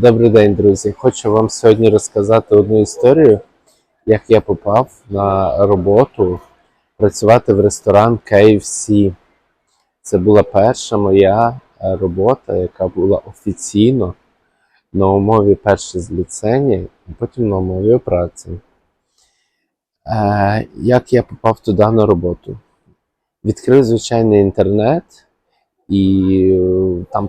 Добрий день, друзі. Хочу вам сьогодні розказати одну історію, як я попав на роботу працювати в ресторан KFC. Це була перша моя е, робота, яка була офіційно на умові перше з ліцензії, а потім на умові праці. Е, як я попав туди на роботу? Відкрив звичайний інтернет, і е, там.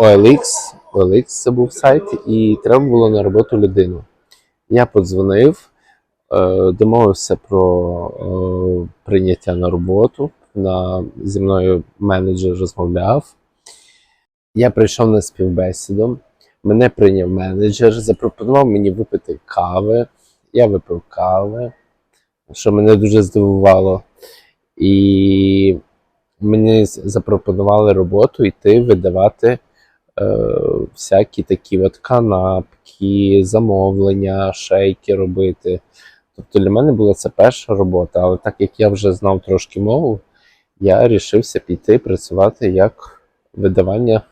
OLX, OLX це був сайт, і треба було на роботу людину. Я подзвонив, е, домовився про е, прийняття на роботу. На, зі мною менеджер розмовляв. Я прийшов на співбесіду. Мене прийняв менеджер, запропонував мені випити кави. Я випив кави, що мене дуже здивувало. І мені запропонували роботу йти видавати всякі такі от канапки, замовлення, шейки робити. Тобто для мене була це перша робота, але так як я вже знав трошки мову, я рішився піти працювати як видавання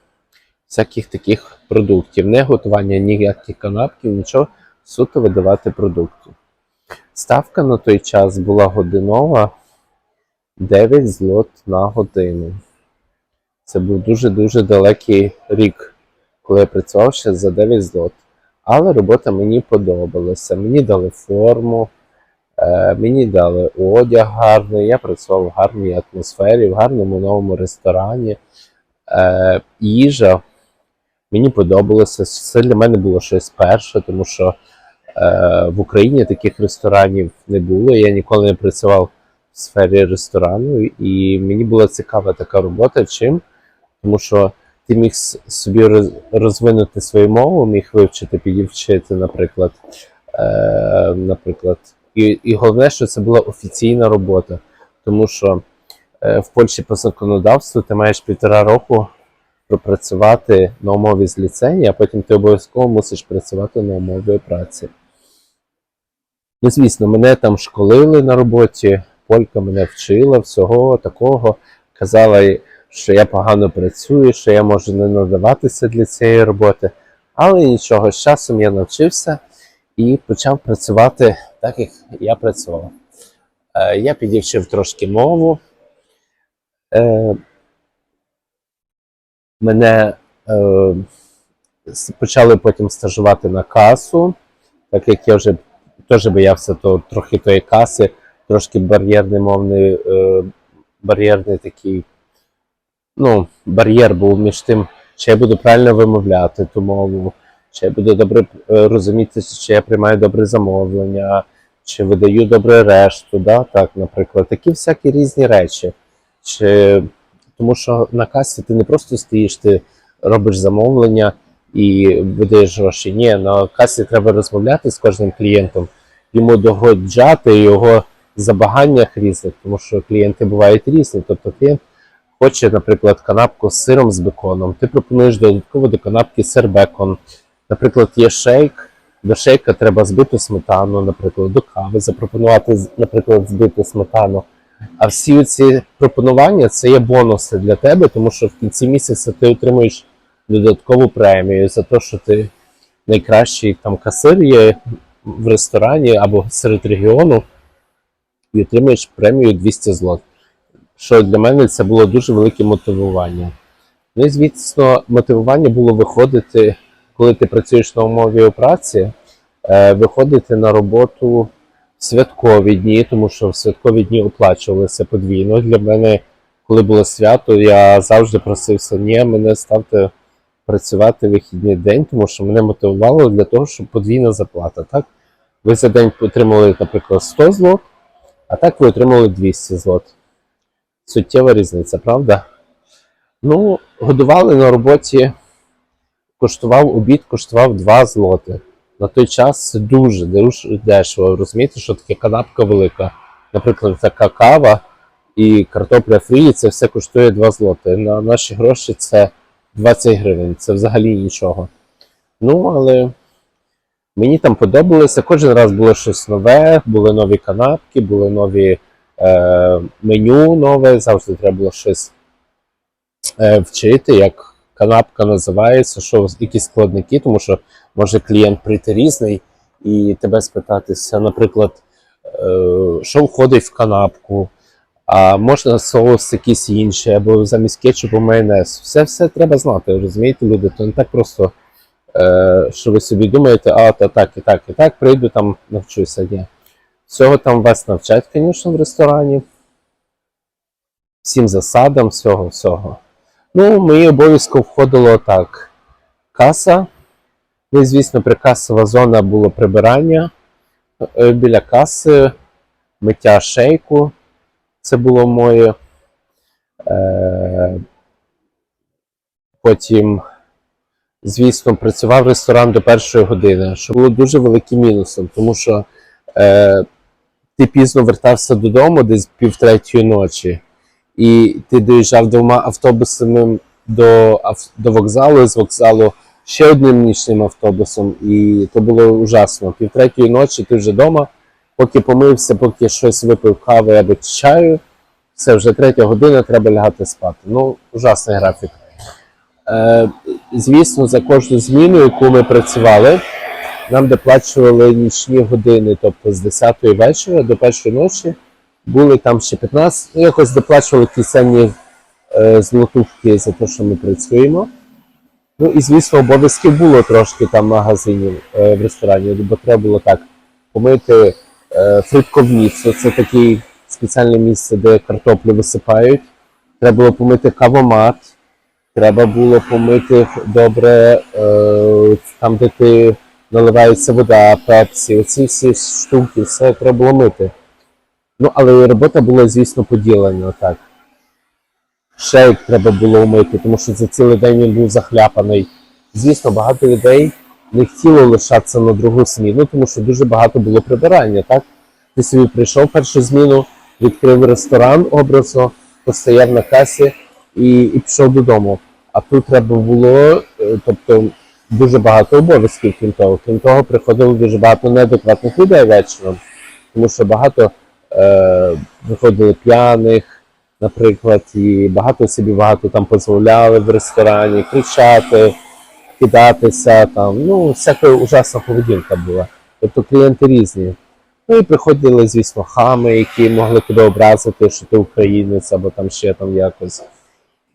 всяких таких продуктів. Не готування ніяких канапків, нічого, суто видавати продукти. Ставка на той час була годинова 9 злот на годину. Це був дуже-дуже далекий рік, коли я працював ще за 9 злот. Але робота мені подобалася. Мені дали форму, е, мені дали одяг гарний, я працював в гарній атмосфері, в гарному новому ресторані. Е, їжа мені подобалося. Це для мене було щось перше, тому що е, в Україні таких ресторанів не було. Я ніколи не працював в сфері ресторану, і мені була цікава така робота. Чим? Тому що ти міг собі розвинути свою мову, міг вивчити, підівчити, наприклад. Е, наприклад. І, і головне, що це була офіційна робота, тому що е, в Польщі по законодавству ти маєш півтора року пропрацювати на умові з ліцензії, а потім ти обов'язково мусиш працювати на умові праці. Ну, звісно, мене там школили на роботі, полька мене вчила всього такого, казала, що я погано працюю, що я можу не надаватися для цієї роботи. Але нічого, з часом я навчився і почав працювати так, як я працював. Е, Я підівчив трошки мову. Е, Мене е, почали потім стажувати на касу, так як я вже теж боявся то, трохи тої каси, трошки бар'єрний мовний, бар'єрний такий, ну, бар'єр був між тим, чи я буду правильно вимовляти ту мову, чи я буду добре е, розуміти, чи я приймаю добре замовлення, чи видаю добре решту, да? так, наприклад, такі всякі різні речі. Чи... Тому що на касі ти не просто стоїш, ти робиш замовлення і видаєш гроші. Ні, на касі треба розмовляти з кожним клієнтом, йому догоджати його забаганнях різних, тому що клієнти бувають різні. Тобто клієнт хоче, наприклад, канапку з сиром з беконом. Ти пропонуєш додатково до канапки сир бекон. Наприклад, є шейк. До шейка треба збити сметану, наприклад, до кави запропонувати, наприклад, збити сметану. А всі ці пропонування це є бонуси для тебе, тому що в кінці місяця ти отримуєш додаткову премію за те, що ти найкращий там касир є в ресторані або серед регіону, і отримуєш премію 200 злот. Що для мене це було дуже велике мотивування. Ну і звісно, мотивування було виходити, коли ти працюєш на умові праці, е, виходити на роботу в святкові дні, тому що в святкові дні оплачувалися подвійно. Для мене, коли було свято, я завжди просився, ні, мене ставте працювати вихідний день, тому що мене мотивувало для того, щоб подвійна заплата. Так? Ви за день отримали, наприклад, 100 злот, а так ви отримали 200 злот. Суттєва різниця, правда? Ну, годували на роботі, коштував обід, коштував 2 злоти. На той час це дуже, дешево. Розумієте, що таке канапка велика. Наприклад, така кава і картопля фрі, це все коштує 2 злоти. На наші гроші це 20 гривень. Це взагалі нічого. Ну, але мені там подобалося. Кожен раз було щось нове, були нові канапки, були нові е, меню нове, завжди треба було щось е, вчити, як канапка називається, що якісь складники, тому що може клієнт прийти різний і тебе спитатися, наприклад, е, що входить в канапку, а можна соус якийсь інший, або замість кетчупу майонез. Все все треба знати, розумієте, люди. То не так просто, е, що ви собі думаєте, а то так і так, і так, прийду там, навчуся. Ні. Всього там вас навчать, звісно, в ресторані. Всім засадам, всього, всього. Ну, мої обов'язки входило так. Каса. Ну, звісно, прикасова зона було прибирання е, біля каси, миття шейку. Це було моє. Е, потім, звісно, працював ресторан до першої години, що було дуже великим мінусом, тому що е, ти пізно вертався додому десь півтретьої ночі, і ти доїжджав двома автобусами до, до вокзалу, з вокзалу ще одним нічним автобусом, і то було ужасно. Півтретьої ночі ти вже вдома, поки помився, поки щось випив кави або чаю, все, вже третя година, треба лягати спати. Ну, ужасний графік. Е, звісно, за кожну зміну, яку ми працювали, нам доплачували нічні години, тобто з 10 вечора до першої ночі були там ще 15, ну якось доплачували кисенні е, злотувки за те, що ми працюємо. Ну і звісно, обов'язків було трошки там магазинів е, в ресторані, бо треба було так помити е, фритковніцу, це таке спеціальне місце, де картоплю висипають. Треба було помити кавомат, треба було помити добре е, там, де ти наливається вода, пепсі, оці всі штуки, все треба було мити. Ну, але робота була, звісно, поділена так. Шейк треба було умити, тому що за цілий день він був захляпаний. Звісно, багато людей не хотіло лишатися на другу зміну, тому що дуже багато було прибирання, так? Ти собі прийшов першу зміну, відкрив ресторан образно, постояв на касі і, і пішов додому. А тут треба було, е, тобто, дуже багато обов'язків, крім того. Крім того, приходило дуже багато неадекватних людей вечором, тому що багато е, виходили п'яних, наприклад, і багато собі багато там дозволяли в ресторані, кричати, кидатися там. Ну, всяка ужасна поведінка була. Тобто клієнти різні. Ну і приходили, звісно, хами, які могли тебе образити, що ти українець або там ще там якось.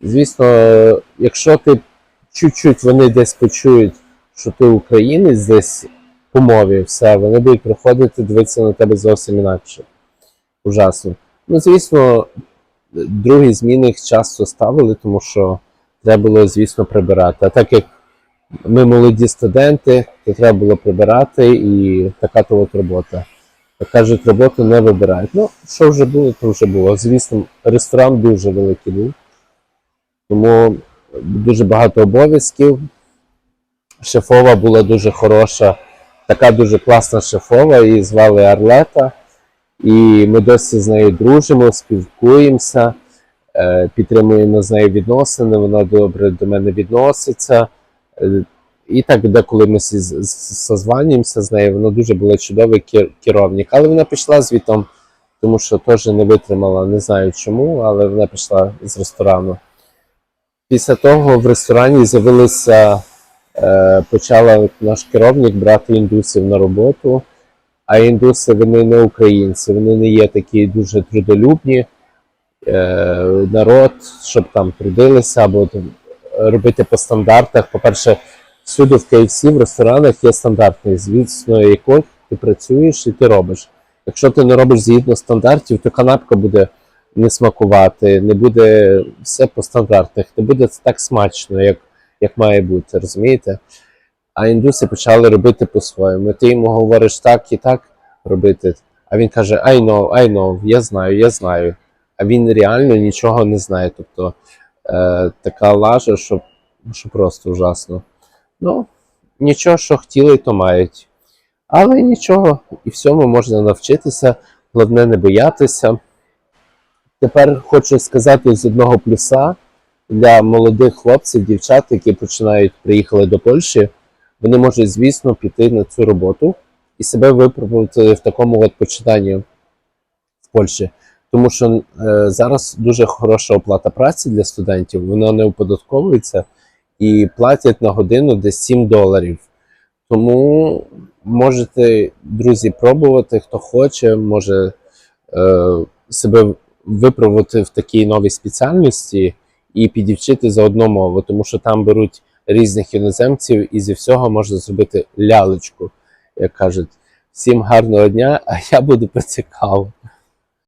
Звісно, якщо ти чуть-чуть вони десь почують, що ти українець десь по мові, все, вони будуть приходити дивитися на тебе зовсім інакше. Ужасно. Ну, звісно, другі зміни їх часто ставили, тому що треба було, звісно, прибирати. А так як ми молоді студенти, то треба було прибирати і така то от робота. Кажуть, роботу не вибирають. Ну, що вже було, то вже було. Звісно, ресторан дуже великий був, тому дуже багато обов'язків. Шефова була дуже хороша, така дуже класна шефова, її звали Арлета. І ми досі з нею дружимо, спілкуємося, е, підтримуємо з нею відносини, вона добре до мене відноситься. Е, І так, деколи ми созванюємося з нею, вона дуже була чудовий кер- керівник. Але вона пішла звітом, тому що теж не витримала, не знаю чому, але вона пішла з ресторану. Після того в ресторані з'явилися, е, почала наш керівник брати індусів на роботу. А індуси вони не українці, вони не є такі дуже трудолюбні. Е, народ, щоб там трудилися або робити по стандартах. По-перше, всюди в KFC, в ресторанах є стандарти, звісно, яких ти працюєш і ти робиш. Якщо ти не робиш згідно стандартів, то канапка буде не смакувати, не буде все по стандартах, не буде так смачно, як, як має бути, розумієте? А індуси почали робити по-своєму. Ти йому говориш так і так робити. А він каже: I know, I know, я знаю, я знаю. А він реально нічого не знає. Тобто е, така лажа, що, що просто ужасно. Ну, нічого, що хотіли, то мають. Але нічого, і всьому можна навчитися, головне не боятися. Тепер хочу сказати з одного плюса для молодих хлопців, дівчат, які починають приїхали до Польщі, вони можуть, звісно, піти на цю роботу і себе випробувати в такому от починанні в Польщі. Тому що е, зараз дуже хороша оплата праці для студентів, вона не оподатковується, і платять на годину десь 7 доларів. Тому можете, друзі, пробувати, хто хоче, може е, себе випробувати в такій новій спеціальності і підівчити за одну мову, тому що там беруть різних іноземців і зі всього можна зробити лялечку, як кажуть. Всім гарного дня, а я буду пити каву.